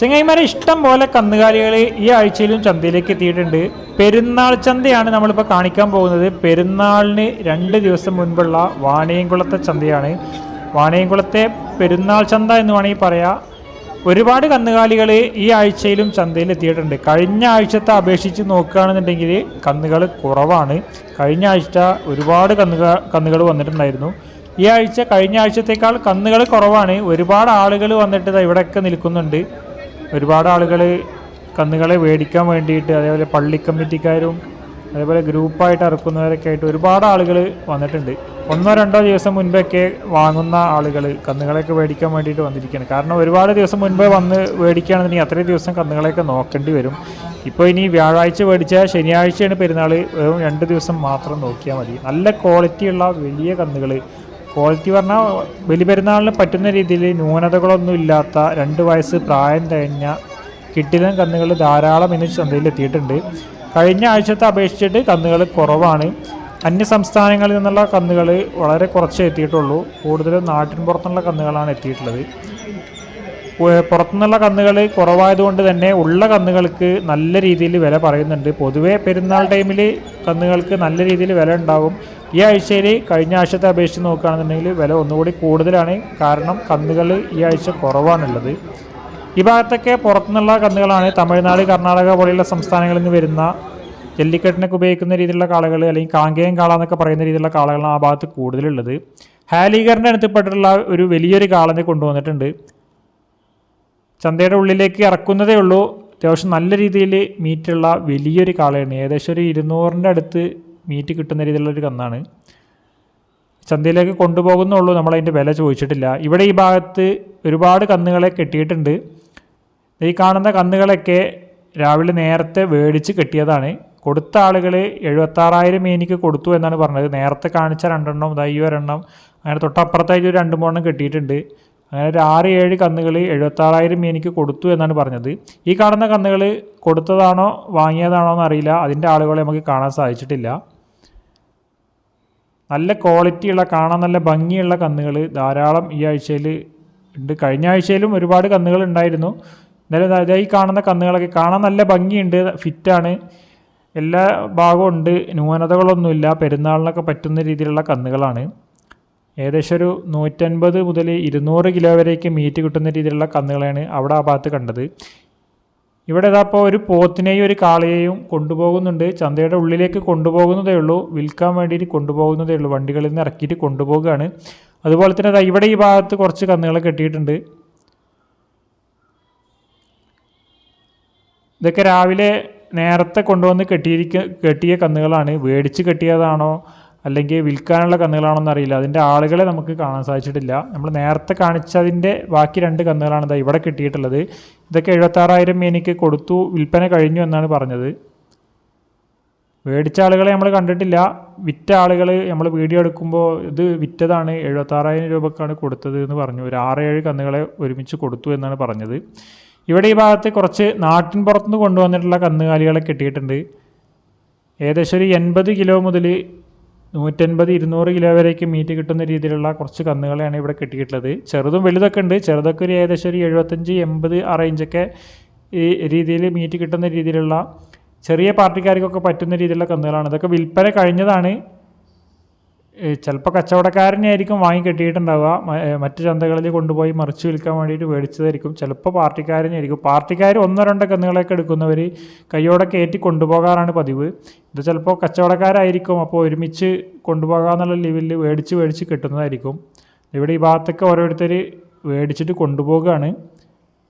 ചെങ്ങൈമാരെ ഇഷ്ടം പോലെ കന്നുകാലികൾ ഈ ആഴ്ചയിലും ചന്തയിലേക്ക് എത്തിയിട്ടുണ്ട്. പെരുന്നാൾ ചന്തയാണ് നമ്മളിപ്പോൾ കാണിക്കാൻ പോകുന്നത്. പെരുന്നാളിന് രണ്ട് ദിവസം മുൻപുള്ള വാണിയംകുളത്തെ ചന്തയാണ്. വാണിയംകുളത്തെ പെരുന്നാൾ ചന്ത എന്ന് വേണമെങ്കിൽ പറയാം. ഒരുപാട് കന്നുകാലികൾ ഈ ആഴ്ചയിലും ചന്തയിൽ എത്തിയിട്ടുണ്ട്. കഴിഞ്ഞ ആഴ്ചത്തെ അപേക്ഷിച്ച് നോക്കുകയാണെന്നുണ്ടെങ്കിൽ കന്നുകൾ കുറവാണ്. കഴിഞ്ഞ ആഴ്ച ഒരുപാട് കന്നുക കന്നുകൾ വന്നിട്ടുണ്ടായിരുന്നു. ഈ ആഴ്ച കഴിഞ്ഞ ആഴ്ചത്തേക്കാൾ കന്നുകൾ കുറവാണ്. ഒരുപാട് ആളുകൾ വന്നിട്ട് ഇവിടെയൊക്കെ നിൽക്കുന്നുണ്ട്. ഒരുപാട് ആളുകൾ കന്നുകളെ മേടിക്കാൻ വേണ്ടിയിട്ട് അതേപോലെ പള്ളി കമ്മിറ്റിക്കാരും അതേപോലെ ഗ്രൂപ്പായിട്ട് ഇറക്കുന്നവരൊക്കെ ആയിട്ട് ഒരുപാട് ആളുകൾ വന്നിട്ടുണ്ട്. ഒന്നോ രണ്ടോ ദിവസം മുൻപൊക്കെ വാങ്ങുന്ന ആളുകൾ കന്നുകളെയൊക്കെ മേടിക്കാൻ വേണ്ടിയിട്ട് വന്നിരിക്കുകയാണ്. കാരണം ഒരുപാട് ദിവസം മുൻപേ വന്ന് മേടിക്കുകയാണെന്നുണ്ടെങ്കിൽ അത്രയും ദിവസം കന്നുകളെയൊക്കെ നോക്കേണ്ടി വരും. ഇപ്പോൾ ഇനി വ്യാഴാഴ്ച മേടിച്ചാൽ ശനിയാഴ്ചയാണ് പെരുന്നാൾ രണ്ട് ദിവസം മാത്രം നോക്കിയാൽ മതി. നല്ല ക്വാളിറ്റിയുള്ള വലിയ കന്നുകൾ ക്വാളിറ്റി പറഞ്ഞാൽ ബലി പെരുന്നാളിന് പറ്റുന്ന രീതിയിൽ ന്യൂനതകളൊന്നും ഇല്ലാത്ത രണ്ട് വയസ്സ് പ്രായം കഴിഞ്ഞ കിട്ടിലും കന്നുകൾ ധാരാളം ഇന്ന് ചന്തയിൽ എത്തിയിട്ടുണ്ട്. കഴിഞ്ഞ ആഴ്ചത്തെ അപേക്ഷിച്ചിട്ട് കന്നുകൾ കുറവാണ്. അന്യ സംസ്ഥാനങ്ങളിൽ നിന്നുള്ള കന്നുകൾ വളരെ കുറച്ചേ എത്തിയിട്ടുള്ളൂ. കൂടുതലും നാട്ടിൻ പുറത്തുള്ള കന്നുകളാണ് എത്തിയിട്ടുള്ളത്. പുറത്തുനിന്നുള്ള കന്നുകൾ കുറവായതുകൊണ്ട് തന്നെ ഉള്ള കന്നുകൾക്ക് നല്ല രീതിയിൽ വില പറയുന്നുണ്ട്. പൊതുവേ പെരുന്നാൾ ടൈമിൽ കന്നുകൾക്ക് നല്ല രീതിയിൽ വില ഉണ്ടാകും ഈ ആഴ്ചയിൽ കഴിഞ്ഞ ആഴ്ചത്തെ അപേക്ഷിച്ച് നോക്കുകയാണെന്നുണ്ടെങ്കിൽ വില ഒന്നുകൂടി കൂടുതലാണ്. കാരണം കന്നുകൾ ഈ ആഴ്ച കുറവാണുള്ളത്. ഈ ഭാഗത്തൊക്കെ പുറത്തുനിന്നുള്ള കന്നുകളാണ്. തമിഴ്നാട് കർണാടക പോലെയുള്ള സംസ്ഥാനങ്ങളിൽ നിന്ന് വരുന്ന ജല്ലിക്കെട്ടിനൊക്കെ ഉപയോഗിക്കുന്ന രീതിയിലുള്ള കാളകൾ അല്ലെങ്കിൽ കാങ്കേയം കാള എന്നൊക്കെ പറയുന്ന രീതിയിലുള്ള കാളകളാണ് ആ ഭാഗത്ത് കൂടുതലുള്ളത്. ഹാലികറിന്റെ അടുത്തപ്പെട്ടിട്ടുള്ള ഒരു വലിയൊരു കാളനെ കൊണ്ടുവന്നിട്ടുണ്ട്. ചന്തയുടെ ഉള്ളിലേക്ക് ഇറക്കുന്നതേ ഉള്ളൂ. അത്യാവശ്യം നല്ല രീതിയിൽ മീറ്റുള്ള വലിയൊരു കാളയാണ്. ഏകദേശം ഒരു ഇരുന്നൂറിന്റെ അടുത്ത് മീറ്റ് കിട്ടുന്ന രീതിയിലുള്ളൊരു കന്നാണ്. ചന്തയിലേക്ക് കൊണ്ടുപോകുന്നുള്ളൂ നമ്മളതിന്റെ വില ചോദിച്ചിട്ടില്ല. ഇവിടെ ഈ ഭാഗത്ത് ഒരുപാട് കന്നുകളെ കെട്ടിയിട്ടുണ്ട്. ഈ കാണുന്ന കന്നുകളൊക്കെ രാവിലെ നേരത്തെ മേടിച്ച് കെട്ടിയതാണ്. കൊടുത്ത ആളുകൾ എഴുപത്താറായിരം മേനിക്ക് കൊടുത്തു എന്നാണ് പറഞ്ഞത്. നേരത്തെ കാണിച്ച രണ്ടെണ്ണം ഇതാ ഈ ഒരെണ്ണം അങ്ങനെ തൊട്ടപ്പുറത്തായിട്ട് ഒരു രണ്ട് മൂന്നെണ്ണം കെട്ടിയിട്ടുണ്ട്. അങ്ങനെ ഒരു ആറ് ഏഴ് കന്നുകൾ എഴുപത്താറായിരം എനിക്ക് കൊടുത്തു എന്നാണ് പറഞ്ഞത്. ഈ കാണുന്ന കന്നുകൾ കൊടുത്തതാണോ വാങ്ങിയതാണോ എന്നറിയില്ല അതിന്റെ ആളുകളെ നമുക്ക് കാണാൻ സാധിച്ചിട്ടില്ല. നല്ല ക്വാളിറ്റിയുള്ള കാണാൻ നല്ല ഭംഗിയുള്ള കന്നുകൾ ധാരാളം ഈ ആഴ്ചയിൽ ഉണ്ട്. കഴിഞ്ഞ ആഴ്ചയിലും ഒരുപാട് കന്നുകൾ ഉണ്ടായിരുന്നു. എന്നാലും ഈ കാണുന്ന കന്നുകളൊക്കെ കാണാൻ നല്ല ഭംഗിയുണ്ട് ഫിറ്റാണ്. എല്ലാ ഭാഗവും ഉണ്ട്. ന്യൂനതകളൊന്നുമില്ല. പെരുന്നാളിനൊക്കെ പറ്റുന്ന രീതിയിലുള്ള കന്നുകളാണ്. ഏകദേശം ഒരു നൂറ്റൻപത് മുതൽ ഇരുന്നൂറ് കിലോ വരേക്ക് മീറ്റ് കിട്ടുന്ന രീതിയിലുള്ള കന്നുകളെയാണ് അവിടെ ആ ഭാഗത്ത് കണ്ടത്. ഇവിടെ ഇതാപ്പോൾ ഒരു പോത്തിനെയും ഒരു കാളയെയും കൊണ്ടുപോകുന്നുണ്ട്. ചന്തയുടെ ഉള്ളിലേക്ക് കൊണ്ടുപോകുന്നതേ ഉള്ളൂ. വിൽക്കാൻ വേണ്ടിയിട്ട് കൊണ്ടുപോകുന്നതേ ഉള്ളൂ. വണ്ടികളിൽ നിന്ന് ഇറക്കിയിട്ട് കൊണ്ടുപോകുകയാണ്. അതുപോലെ തന്നെ ഇവിടെ ഈ ഭാഗത്ത് കുറച്ച് കന്നുകളെ കെട്ടിയിട്ടുണ്ട്. ഇതൊക്കെ രാവിലെ നേരത്തെ കൊണ്ടുവന്ന് കെട്ടിയിരിക്ക കെട്ടിയ കന്നുകളാണ്. മേടിച്ച് കെട്ടിയതാണോ? അല്ലെങ്കിൽ വിൽക്കാനുള്ള കന്നുകളാണോ അറിയില്ല. അതിന്റെ ആളുകളെ നമുക്ക് കാണാൻ സാധിച്ചിട്ടില്ല. നമ്മൾ നേരത്തെ കാണിച്ചതിന്റെ ബാക്കി രണ്ട് കന്നുകളാണ് ഇതാ ഇവിടെ കിട്ടിയിട്ടുള്ളത്. ഇതൊക്കെ എഴുപത്താറായിരം മേനിക്ക് കൊടുത്തു വിൽപ്പന കഴിഞ്ഞു എന്നാണ് പറഞ്ഞത്. മേടിച്ച ആളുകളെ നമ്മൾ കണ്ടിട്ടില്ല. വിറ്റ ആളുകൾ നമ്മൾ വീഡിയോ എടുക്കുമ്പോൾ ഇത് വിറ്റതാണ് എഴുപത്താറായിരം രൂപക്കാണ് കൊടുത്തത് എന്ന് പറഞ്ഞു. ഒരു ആറ് ഏഴ് കന്നുകളെ ഒരുമിച്ച് കൊടുത്തു എന്നാണ് പറഞ്ഞത്. ഇവിടെ ഈ ഭാഗത്ത് കുറച്ച് നാട്ടിൻ പുറത്തുനിന്ന് കൊണ്ടുവന്നിട്ടുള്ള കന്നുകാലികളെ കിട്ടിയിട്ടുണ്ട്. ഏകദേശം ഒരു എൺപത് കിലോ മുതൽ നൂറ്റൻപത് ഇരുന്നൂറ് കിലോ വരേക്ക് മീറ്റ് കിട്ടുന്ന രീതിയിലുള്ള കുറച്ച് കന്നുകളെയാണ് ഇവിടെ കിട്ടിയിട്ടുള്ളത്. ചെറുതും വലുതൊക്കെ ഉണ്ട്. ചെറുതൊക്കെ ഒരു ഏകദേശം ഒരു എഴുപത്തഞ്ച് എൺപത് ആ റേഞ്ചൊക്കെ ഈ രീതിയിൽ മീറ്റ് കിട്ടുന്ന രീതിയിലുള്ള ചെറിയ പാർട്ടിക്കാർക്കൊക്കെ പറ്റുന്ന രീതിയിലുള്ള കന്നുകളാണ്. ഇതൊക്കെ വിൽപ്പന കഴിഞ്ഞതാണ്. ചിലപ്പോൾ കച്ചവടക്കാരനെയായിരിക്കും വാങ്ങി കെട്ടിയിട്ടുണ്ടാവുക. മറ്റു ചന്തകളിൽ കൊണ്ടുപോയി മറിച്ച് വിൽക്കാൻ വേണ്ടിയിട്ട് മേടിച്ചതായിരിക്കും. ചിലപ്പോൾ പാർട്ടിക്കാരനെയായിരിക്കും പാർട്ടിക്കാർ ഒന്നോ രണ്ടോ കന്നുകളൊക്കെ എടുക്കുന്നവർ കയ്യോടെ കയറ്റി കൊണ്ടുപോകാറാണ് പതിവ്. ഇത് ചിലപ്പോൾ കച്ചവടക്കാരായിരിക്കും. അപ്പോൾ ഒരുമിച്ച് കൊണ്ടുപോകാമെന്നുള്ള ലെവലിൽ മേടിച്ച് മേടിച്ച് കിട്ടുന്നതായിരിക്കും. ഇവിടെ ഈ ഭാഗത്തൊക്കെ ഓരോരുത്തർ മേടിച്ചിട്ട് കൊണ്ടുപോകുകയാണ്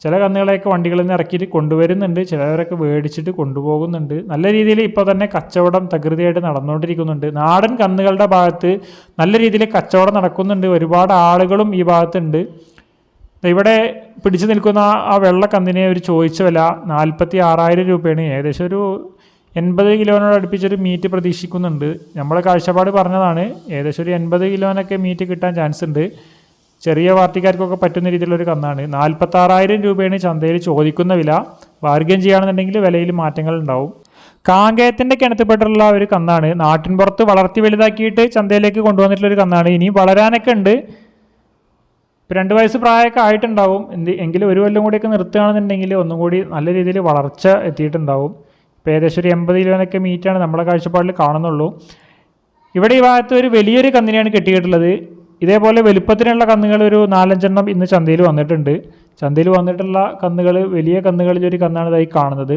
ചില കന്നുകളെയൊക്കെ വണ്ടികളിൽ നിന്ന് ഇറക്കിയിട്ട് കൊണ്ടുവരുന്നുണ്ട്. ചിലവരൊക്കെ മേടിച്ചിട്ട് കൊണ്ടുപോകുന്നുണ്ട്. നല്ല രീതിയിൽ ഇപ്പോൾ തന്നെ കച്ചവടം തകൃതിയായിട്ട് നടന്നുകൊണ്ടിരിക്കുന്നുണ്ട്. നാടൻ കന്നുകളുടെ ഭാഗത്ത് നല്ല രീതിയിൽ കച്ചവടം നടക്കുന്നുണ്ട്. ഒരുപാട് ആളുകളും ഈ ഭാഗത്തുണ്ട്. ഇവിടെ പിടിച്ചു നിൽക്കുന്ന ആ- വെള്ള കന്നിനെ ഒരു ചോദിച്ച വില നാൽപ്പത്തി ആറായിരം രൂപയാണ്. ഏകദേശം ഒരു എൺപത് കിലോനോട് അടുപ്പിച്ചൊരു മീറ്റ് പ്രതീക്ഷിക്കുന്നുണ്ട്. നമ്മുടെ കാഴ്ചപ്പാട് പറഞ്ഞതാണ്. ഏകദേശം ഒരു എൺപത് കിലോനൊക്കെ മീറ്റ് കിട്ടാൻ ചാൻസ് ഉണ്ട് ചെറിയ പാർട്ടിക്കാർക്കൊക്കെ പറ്റുന്ന രീതിയിലുള്ള ഒരു കന്നാണ്. നാൽപ്പത്താറായിരം രൂപയാണ് ചന്തയിൽ ചോദിക്കുന്ന വില. ബാർഗൻ ചെയ്യുകയാണെന്നുണ്ടെങ്കിൽ വിലയിൽ മാറ്റങ്ങൾ ഉണ്ടാവും. കാങ്കയത്തിന്റെ കിണത്തിൽപ്പെട്ടുള്ള ഒരു കന്നാണ്. നാട്ടിൻപുറത്ത് വളർത്തി വലുതാക്കിയിട്ട് ചന്തയിലേക്ക് കൊണ്ടുവന്നിട്ടുള്ള ഒരു കന്നാണ്. ഇനിയും വളരാനൊക്കെ ഉണ്ട്. രണ്ട് വയസ്സ് പ്രായമൊക്കെ ആയിട്ടുണ്ടാവും. എന്ത് എങ്കിലും ഒരു കൊല്ലം കൂടിയൊക്കെ നിർത്തുകയാണെന്നുണ്ടെങ്കിൽ ഒന്നും കൂടി നല്ല രീതിയിൽ വളർച്ച എത്തിയിട്ടുണ്ടാവും. ഇപ്പോൾ ഏകദേശം ഒരു എൺപത് കിലോനൊക്കെ മീറ്റാണ് നമ്മളെ കാഴ്ചപ്പാടിൽ കാണുന്നുള്ളൂ. ഇവിടെ ഈ ഭാഗത്ത് ഒരു വലിയൊരു കന്നിനെയാണ് കെട്ടിയിട്ടുള്ളത്. ഇതേപോലെ വലുപ്പത്തിനുള്ള കന്നുകൾ ഒരു നാലഞ്ചെണ്ണം ഇന്ന് ചന്തയിൽ വന്നിട്ടുണ്ട്. ചന്തയിൽ വന്നിട്ടുള്ള കന്നുകൾ വലിയ കന്നുകളിൽ ഒരു കന്നാണ് ഇതായി കാണുന്നത്.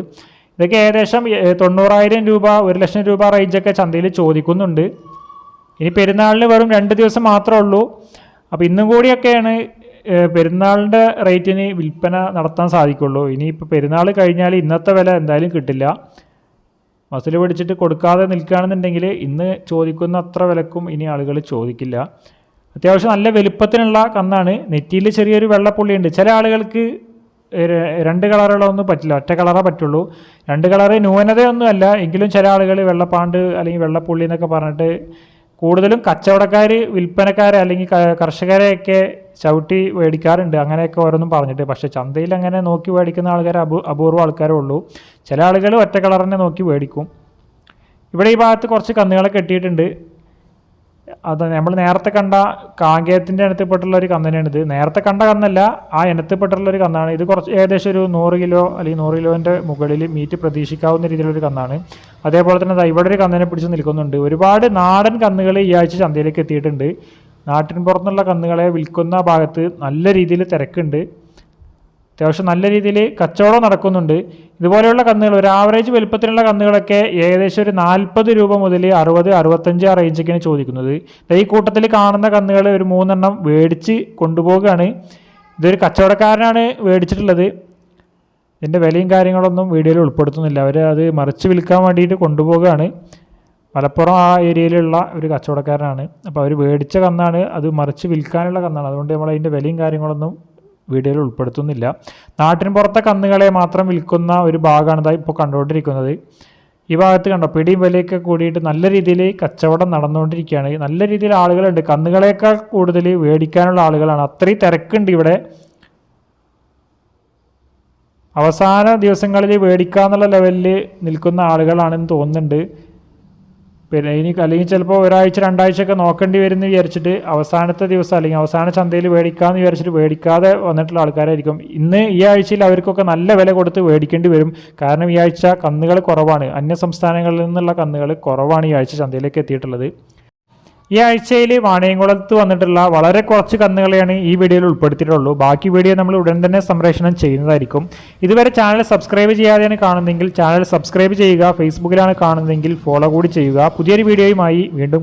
ഇതൊക്കെ ഏകദേശം തൊണ്ണൂറായിരം രൂപ ഒരു ലക്ഷം രൂപ റേഞ്ചൊക്കെ ചന്തയിൽ ചോദിക്കുന്നുണ്ട്. ഇനി പെരുന്നാളിന് വെറും രണ്ട് ദിവസം മാത്രമേ ഉള്ളൂ. അപ്പോൾ ഇന്നും കൂടിയൊക്കെയാണ് പെരുന്നാളിന്റെ റേറ്റിന് വിൽപ്പന നടത്താൻ സാധിക്കുള്ളൂ. ഇനിയിപ്പോൾ പെരുന്നാൾ കഴിഞ്ഞാൽ ഇന്നത്തെ വില എന്തായാലും കിട്ടില്ല. മസിൽ പിടിച്ചിട്ട് കൊടുക്കാതെ നിൽക്കുകയാണെന്നുണ്ടെങ്കിൽ ഇന്ന് ചോദിക്കുന്ന അത്ര വിലക്കും ഇനി ആളുകൾ ചോദിക്കില്ല. അത്യാവശ്യം നല്ല വലുപ്പത്തിനുള്ള കന്നാണ്. നെറ്റിയിൽ ചെറിയൊരു വെള്ളപ്പുള്ളിയുണ്ട്. ചില ആളുകൾക്ക് രണ്ട് കളറുകളൊന്നും പറ്റില്ല. ഒറ്റ കളറേ പറ്റുള്ളൂ. രണ്ട് കളറ് ന്യൂനതയൊന്നുമല്ല. എങ്കിലും ചില ആളുകൾ വെള്ളപ്പാണ്ട് അല്ലെങ്കിൽ വെള്ളപ്പുള്ളി എന്നൊക്കെ പറഞ്ഞിട്ട് കൂടുതലും കച്ചവടക്കാർ വിൽപ്പനക്കാരെ അല്ലെങ്കിൽ കർഷകരെയൊക്കെ ചവിട്ടി മേടിക്കാറുണ്ട്. അങ്ങനെയൊക്കെ ഓരോന്നും പറഞ്ഞിട്ട്. പക്ഷേ ചന്തയിൽ അങ്ങനെ നോക്കി മേടിക്കുന്ന ആൾക്കാർ അപൂ അപൂർവ ആൾക്കാരേ ഉള്ളൂ. ചില ആളുകൾ ഒറ്റ കളറിനെ നോക്കി മേടിക്കും. ഇവിടെ ഈ ഭാഗത്ത് കുറച്ച് കന്നുകളെ കെട്ടിയിട്ടുണ്ട്. അത് നമ്മൾ നേരത്തെ കണ്ട കാങ്കേയത്തിന്റെ ഇനത്തിൽപ്പെട്ടുള്ള ഒരു കന്നനാണിത് നേരത്തെ കണ്ട കന്നല്ല ആ ഇനത്തിൽപ്പെട്ടുള്ള ഒരു കന്നാണ്. ഇത് കുറച്ച് ഏകദേശം ഒരു നൂറ് കിലോ അല്ലെങ്കിൽ നൂറ് കിലോന്റെ മുകളിൽ മീറ്റ് പ്രതീക്ഷിക്കാവുന്ന രീതിയിലൊരു കന്നാണ്. അതേപോലെ തന്നെ ഇവിടെ ഒരു കന്നിനെ പിടിച്ച് നിൽക്കുന്നുണ്ട്. ഒരുപാട് നാടൻ കന്നുകൾ ഈ ആഴ്ച ചന്തയിലേക്ക് എത്തിയിട്ടുണ്ട്. നാട്ടിൻ പുറത്തുനിന്നുള്ള കന്നുകളെ വിൽക്കുന്ന ഭാഗത്ത് നല്ല രീതിയിൽ തിരക്കുണ്ട്. അത്യാവശ്യം നല്ല രീതിയിൽ കച്ചവടം നടക്കുന്നുണ്ട്. ഇതുപോലെയുള്ള കന്നുകൾ ഒരു ആവറേജ് വലുപ്പത്തിലുള്ള കന്നുകളൊക്കെ ഏകദേശം ഒരു നാൽപ്പത് രൂപ മുതൽ അറുപത് അറുപത്തഞ്ച് ആ റേഞ്ചൊക്കെയാണ് ചോദിക്കുന്നത്. ഈ കൂട്ടത്തിൽ കാണുന്ന കന്നുകൾ ഒരു മൂന്നെണ്ണം മേടിച്ച് കൊണ്ടുപോവുകയാണ്. ഇതൊരു കച്ചവടക്കാരനാണ് മേടിച്ചിട്ടുള്ളത് ഇതിന്റെ വിലയും കാര്യങ്ങളൊന്നും വീഡിയോയിൽ ഉൾപ്പെടുത്തുന്നില്ല. അവർ അത് മറിച്ച് വിൽക്കാൻ വേണ്ടിയിട്ട് കൊണ്ടുപോവുകയാണ്. മലപ്പുറം ആ ഏരിയയിലുള്ള ഒരു കച്ചവടക്കാരനാണ്. അപ്പോൾ അവർ മേടിച്ച കന്നാണ് അത് മറിച്ച് വിൽക്കാനുള്ള കന്നാണ്. അതുകൊണ്ട് നമ്മൾ അതിന്റെ വിലയും കാര്യങ്ങളൊന്നും വീഡിയോയിൽ ഉൾപ്പെടുത്തുന്നില്ല. നാട്ടിൻ പുറത്തെ കന്നുകളെ മാത്രം വിൽക്കുന്ന ഒരു ഭാഗമാണ് ഇപ്പോൾ കണ്ടുകൊണ്ടിരിക്കുന്നത്. ഈ ഭാഗത്ത് കണ്ടോ? പിടിയും വിലയൊക്കെ കൂടിയിട്ട് നല്ല രീതിയിൽ കച്ചവടം നടന്നുകൊണ്ടിരിക്കുകയാണ്. നല്ല രീതിയിൽ ആളുകളുണ്ട്. കന്നുകളേക്കാൾ കൂടുതൽ മേടിക്കാനുള്ള ആളുകളാണ്. അത്രയും തിരക്കുണ്ട് ഇവിടെ. അവസാന ദിവസങ്ങളിൽ മേടിക്കാന്നുള്ള ലെവലിൽ നിൽക്കുന്ന ആളുകളാണെന്ന് തോന്നുന്നുണ്ട്. പിന്നെ ഇനി അല്ലെങ്കിൽ ചിലപ്പോൾ ഒരാഴ്ച രണ്ടാഴ്ചയൊക്കെ നോക്കേണ്ടി വരുമെന്ന് വിചാരിച്ചിട്ട് അവസാനത്തെ ദിവസം അല്ലെങ്കിൽ അവസാന ചന്തയിൽ മേടിക്കാമെന്ന് വിചാരിച്ചിട്ട് മേടിക്കാതെ വന്നിട്ടുള്ള ആൾക്കാരായിരിക്കും. ഇന്ന് ഈ ആഴ്ചയിൽ അവർക്കൊക്കെ നല്ല വില കൊടുത്ത് മേടിക്കേണ്ടി വരും. കാരണം ഈ ആഴ്ച കന്നുകൾ കുറവാണ്. അന്യ സംസ്ഥാനങ്ങളിൽ നിന്നുള്ള കന്നുകൾ കുറവാണ് ഈ ആഴ്ച ചന്തയിലേക്ക് എത്തിയിട്ടുള്ളത്. ഈ ആഴ്ചയിൽ വാണിയംകുളത്ത് വന്നിട്ടുള്ള വളരെ കുറച്ച് കന്നുകളെയാണ് ഈ വീഡിയോയിൽ ഉൾപ്പെടുത്തിയിട്ടുള്ളൂ. ബാക്കി വീഡിയോ നമ്മൾ ഉടൻ തന്നെ സംപ്രേഷണം ചെയ്യുന്നതായിരിക്കും. ഇതുവരെ ചാനൽ സബ്സ്ക്രൈബ് ചെയ്യാതെയാണ് കാണുന്നതെങ്കിൽ ചാനൽ സബ്സ്ക്രൈബ് ചെയ്യുക ഫേസ്ബുക്കിലാണ് കാണുന്നതെങ്കിൽ ഫോളോ കൂടി ചെയ്യുക. പുതിയൊരു വീഡിയോയുമായി വീണ്ടും